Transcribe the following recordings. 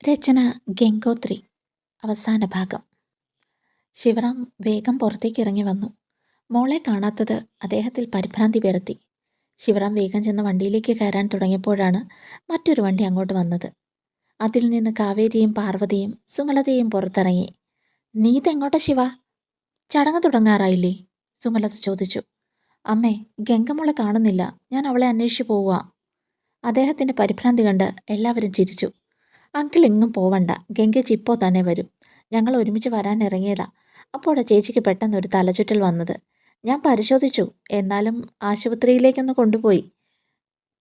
രചന ഗംഗോത്രി. അവസാന ഭാഗം. ശിവറാം വേഗം പുറത്തേക്ക് ഇറങ്ങി വന്നു. മോളെ കാണാത്തത് അദ്ദേഹത്തിൽ പരിഭ്രാന്തി പരത്തി. ശിവറാം വേഗം ചെന്ന് വണ്ടിയിലേക്ക് കയറാൻ തുടങ്ങിയപ്പോഴാണ് മറ്റൊരു വണ്ടി അങ്ങോട്ട് വന്നത്. അതിൽ നിന്ന് കാവേരിയും പാർവതിയും സുമലതയും പുറത്തിറങ്ങി. നീ ഇതെങ്ങോട്ടാ ശിവ? ചടങ്ങ് തുടങ്ങാറായില്ലേ? സുമലത ചോദിച്ചു. അമ്മേ ഗംഗമോളെ കാണുന്നില്ല. ഞാൻ അവളെ അന്വേഷിച്ചു പോവുക. അദ്ദേഹത്തിന്റെ പരിഭ്രാന്തി കണ്ട് എല്ലാവരും ചിരിച്ചു. അങ്കിൾ എങ്ങും പോവണ്ട. ഗംഗേജ് ഇപ്പോൾ തന്നെ വരും. ഞങ്ങൾ ഒരുമിച്ച് വരാൻ ഇറങ്ങിയതാ. അപ്പോഴാ ചേച്ചിക്ക് പെട്ടെന്ന് ഒരു തലചുറ്റൽ വന്നത്. ഞാൻ പരിശോധിച്ചു. എന്നാലും ആശുപത്രിയിലേക്കൊന്ന് കൊണ്ടുപോയി.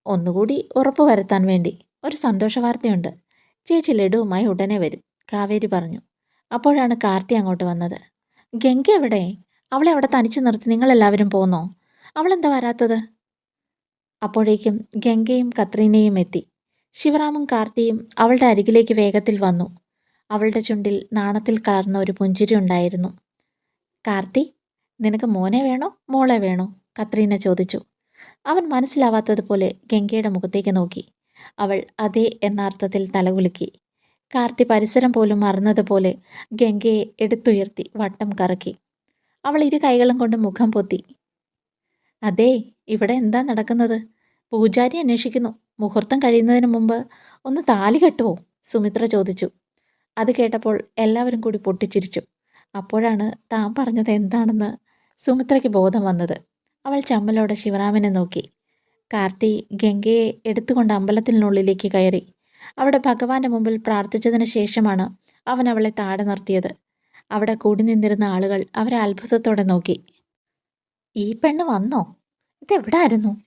ഒന്നുകൂടി ഉറപ്പ് വരുത്താൻ വേണ്ടി. ഒരു സന്തോഷ വാർത്തയുണ്ട് ചേച്ചി ലഡുവുമായി ഉടനെ വരും. കാവേരി പറഞ്ഞു. അപ്പോഴാണ് കാർത്തി അങ്ങോട്ട് വന്നത്. ഗംഗ എവിടെ? അവളെ അവിടെ തനിച്ച് നിർത്തി നിങ്ങളെല്ലാവരും പോന്നോ? അവളെന്താ വരാത്തത്? അപ്പോഴേക്കും ഗംഗയും കത്രീനയും എത്തി. ശിവറാമും കാർത്തിയും അവളുടെ അരികിലേക്ക് വേഗത്തിൽ വന്നു. അവളുടെ ചുണ്ടിൽ നാണത്തിൽ കലർന്ന ഒരു പുഞ്ചിരി ഉണ്ടായിരുന്നു. കാർത്തി നിനക്ക് മോനെ വേണോ മോളെ വേണോ? കത്രീന ചോദിച്ചു. അവൻ മനസ്സിലാവാത്തതുപോലെ ഗംഗയുടെ മുഖത്തേക്ക് നോക്കി. അവൾ അതേ എന്ന അർത്ഥത്തിൽ തലകുലുക്കി. കാർത്തി പരിസരം പോലും മറന്നതുപോലെ ഗംഗയെ എടുത്തുയർത്തി വട്ടം കറക്കി. അവൾ ഇരു കൈകളും കൊണ്ട് മുഖം പൊത്തി. അതേ ഇവിടെ എന്താ നടക്കുന്നത്? പൂജാരി അന്വേഷിക്കുന്നു. മുഹൂർത്തം കഴിയുന്നതിന് മുമ്പ് ഒന്ന് താലി കെട്ടുവോ? സുമിത്ര ചോദിച്ചു. അത് കേട്ടപ്പോൾ എല്ലാവരും കൂടി പൊട്ടിച്ചിരിച്ചു. അപ്പോഴാണ് താൻ പറഞ്ഞത് എന്താണെന്ന് സുമിത്രയ്ക്ക് ബോധം വന്നത്. അവൾ ചമ്മലോടെ ശിവറാമനെ നോക്കി. കാർത്തി ഗംഗയെ എടുത്തുകൊണ്ട് അമ്പലത്തിനുള്ളിലേക്ക് കയറി. അവിടെ ഭഗവാന്റെ മുമ്പിൽ പ്രാർത്ഥിച്ചതിന് ശേഷമാണ് അവൻ അവളെ താഴെ നിർത്തിയത്. അവിടെ കൂടി നിന്നിരുന്ന ആളുകൾ അവരെ അത്ഭുതത്തോടെ നോക്കി. ഈ പെണ്ണ് വന്നോ? ഇതെവിടായിരുന്നു?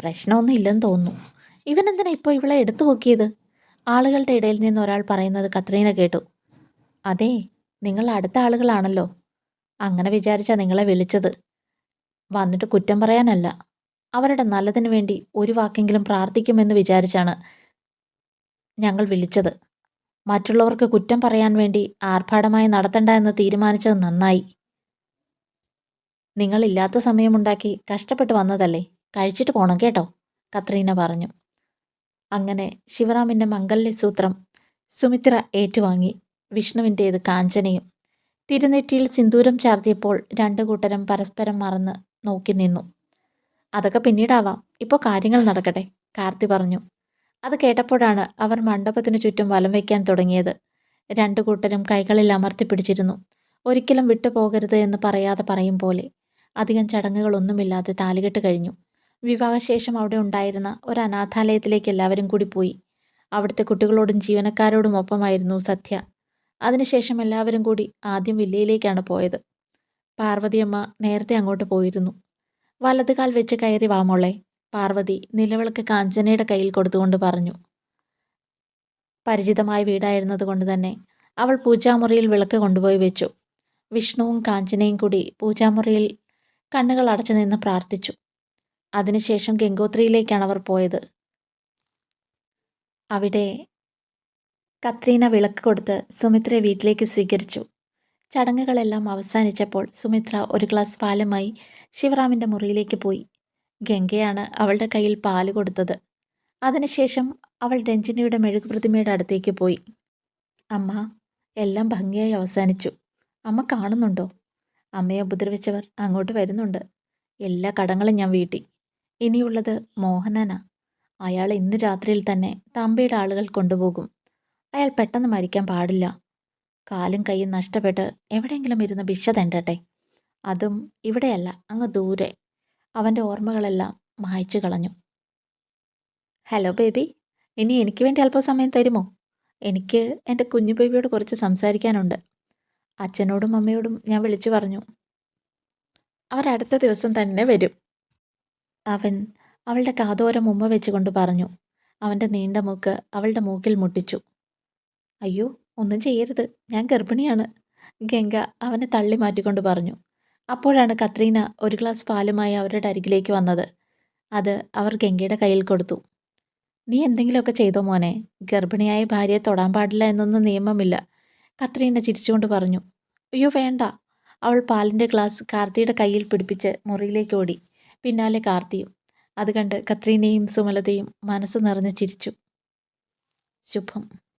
പ്രശ്നമൊന്നും ഇല്ലെന്ന് തോന്നുന്നു. ഇവനെന്തിനാ ഇപ്പോൾ ഇവളെ എടുത്തു പൊക്കിയത്? ആളുകളുടെ ഇടയിൽ നിന്ന് ഒരാൾ പറയുന്നത് കത്രീന കേട്ടു. അതെ നിങ്ങൾ അടുത്ത ആളുകളാണല്ലോ. അങ്ങനെ വിചാരിച്ചാ നിങ്ങളെ വിളിച്ചത്. വന്നിട്ട് കുറ്റം പറയാനല്ല. അവരുടെ നല്ലതിനു വേണ്ടി ഒരു വാക്കെങ്കിലും പ്രാർത്ഥിക്കുമെന്ന് വിചാരിച്ചാണ് ഞങ്ങൾ വിളിച്ചത്. മറ്റുള്ളവർക്ക് കുറ്റം പറയാൻ വേണ്ടി ആർഭാടമായി നടത്തണ്ട എന്ന് തീരുമാനിച്ചത് നന്നായി. നിങ്ങളില്ലാത്ത സമയമുണ്ടാക്കി കഷ്ടപ്പെട്ട് വന്നതല്ലേ? കഴിച്ചിട്ട് പോണം കേട്ടോ കത്രീന പറഞ്ഞു. അങ്ങനെ ശിവറാമിന്റെ മംഗല്യസൂത്രം സുമിത്ര ഏറ്റുവാങ്ങി. വിഷ്ണുവിന്റേത് കാഞ്ചനയും. തിരുനെറ്റിയിൽ സിന്ദൂരം ചാർത്തിയപ്പോൾ രണ്ടു കൂട്ടരും പരസ്പരം മറന്ന് നോക്കി നിന്നു. അതൊക്കെ പിന്നീടാവാം. ഇപ്പോൾ കാര്യങ്ങൾ നടക്കട്ടെ കാർത്തി പറഞ്ഞു. അത് കേട്ടപ്പോഴാണ് അവർ മണ്ഡപത്തിന് ചുറ്റും വലം വയ്ക്കാൻ തുടങ്ങിയത്. രണ്ടു കൂട്ടരും കൈകളിൽ അമർത്തിപ്പിടിച്ചിരുന്നു ഒരിക്കലും വിട്ടുപോകരുത് എന്ന് പറയാതെ പറയും പോലെ അധികം ചടങ്ങുകളൊന്നുമില്ലാതെ താലികെട്ട് കഴിഞ്ഞു. വിവാഹശേഷം അവിടെ ഉണ്ടായിരുന്ന ഒരു അനാഥാലയത്തിലേക്ക് എല്ലാവരും കൂടി പോയി. അവിടുത്തെ കുട്ടികളോടും ജീവനക്കാരോടും ഒപ്പമായിരുന്നു സത്യ അതിനുശേഷം എല്ലാവരും കൂടി ആദ്യം വില്ലയിലേക്കാണ് പോയത്. പാർവതിയമ്മ നേരത്തെ അങ്ങോട്ട് പോയിരുന്നു. വലതുകാൽ വെച്ച് കയറി വാമോളെ പാർവതി നിലവിളക്ക് കാഞ്ചനയുടെ കയ്യിൽ കൊടുത്തുകൊണ്ട് പറഞ്ഞു. പരിചിതമായ വീടായിരുന്നത് കൊണ്ട് തന്നെ അവൾ പൂജാമുറിയിൽ വിളക്ക് കൊണ്ടുപോയി വെച്ചു. വിഷ്ണുവും കാഞ്ചനയും കൂടി പൂജാമുറിയിൽ കണ്ണുകൾ അടച്ചു നിന്ന് പ്രാർത്ഥിച്ചു. അതിനുശേഷം ഗംഗോത്രിയിലേക്കാണ് അവർ പോയത്. അവിടെ കത്രീന വിളക്ക് കൊടുത്ത് സുമിത്രയെ വീട്ടിലേക്ക് സ്വീകരിച്ചു. ചടങ്ങുകളെല്ലാം അവസാനിച്ചപ്പോൾ സുമിത്ര ഒരു ഗ്ലാസ് പാലുമായി ശിവറാമിന്റെ മുറിയിലേക്ക് പോയി. ഗംഗയാണ് അവളുടെ കയ്യിൽ പാൽ കൊടുത്തത്. അതിനുശേഷം അവൾ രഞ്ജിനിയുടെ മെഴുകുപ്രതിമയുടെ അടുത്തേക്ക് പോയി. അമ്മ എല്ലാം ഭംഗിയായി അവസാനിച്ചു. അമ്മ കാണുന്നുണ്ടോ? അമ്മയെ ഉപദ്രവിച്ചവർ അങ്ങോട്ട് വരുന്നുണ്ട്. എല്ലാ കടങ്ങളും ഞാൻ വീട്ടി. ഇനിയുള്ളത് മോഹനനാ. അയാൾ ഇന്ന് രാത്രിയിൽ തന്നെ തമ്പിയുടെ ആളുകൾ കൊണ്ടുപോകും. അയാൾ പെട്ടെന്ന് മരിക്കാൻ പാടില്ല. കാലും കൈയും നഷ്ടപ്പെട്ട് എവിടെയെങ്കിലും ഇരുന്ന് ഭിക്ഷ തെണ്ടട്ടെ. അതും ഇവിടെയല്ല അങ്ങ് ദൂരെ. അവന്റെ ഓർമ്മകളെല്ലാം മായ്ച്ചു കളഞ്ഞു. ഹലോ ബേബി ഇനി എനിക്ക് വേണ്ടി അല്പം സമയം തരുമോ? എനിക്ക് എന്റെ കുഞ്ഞു ബേബിയോട് കുറച്ച് സംസാരിക്കാനുണ്ട്. അച്ഛനോടും അമ്മയോടും ഞാൻ വിളിച്ചു പറഞ്ഞു. അവർ അടുത്ത ദിവസം തന്നെ വരും. അവൻ അവളുടെ കാതോരം ഉമ്മ വെച്ചുകൊണ്ട് പറഞ്ഞു. അവന്റെ നീണ്ട മൂക്ക് അവളുടെ മൂക്കിൽ മുട്ടിച്ചു. അയ്യോ ഒന്നും ചെയ്യരുത്. ഞാൻ ഗർഭിണിയാണ്. ഗംഗ അവനെ തള്ളി മാറ്റിക്കൊണ്ട് പറഞ്ഞു. അപ്പോഴാണ് കത്രീന ഒരു ഗ്ലാസ് പാലുമായി അവരുടെ അരികിലേക്ക് വന്നത്. അത് അവർ ഗംഗയുടെ കയ്യിൽ കൊടുത്തു. നീ എന്തെങ്കിലുമൊക്കെ ചെയ്തോ മോനെ? ഗർഭിണിയായ ഭാര്യയെ തൊടാൻ പാടില്ല എന്നൊന്നും നിയമമില്ല. കത്രീന ചിരിച്ചുകൊണ്ട് പറഞ്ഞു. അയ്യോ വേണ്ട. അവൾ പാലിന്റെ ഗ്ലാസ് കാർത്തിയുടെ കയ്യിൽ പിടിപ്പിച്ച് മുറിയിലേക്ക് ഓടി. പിന്നാലെ കാർത്തിയും. അത് കണ്ട് കത്രീനയും സുമലതയും മനസ്സ് നിറഞ്ഞ് ചിരിച്ചു. ശുഭം.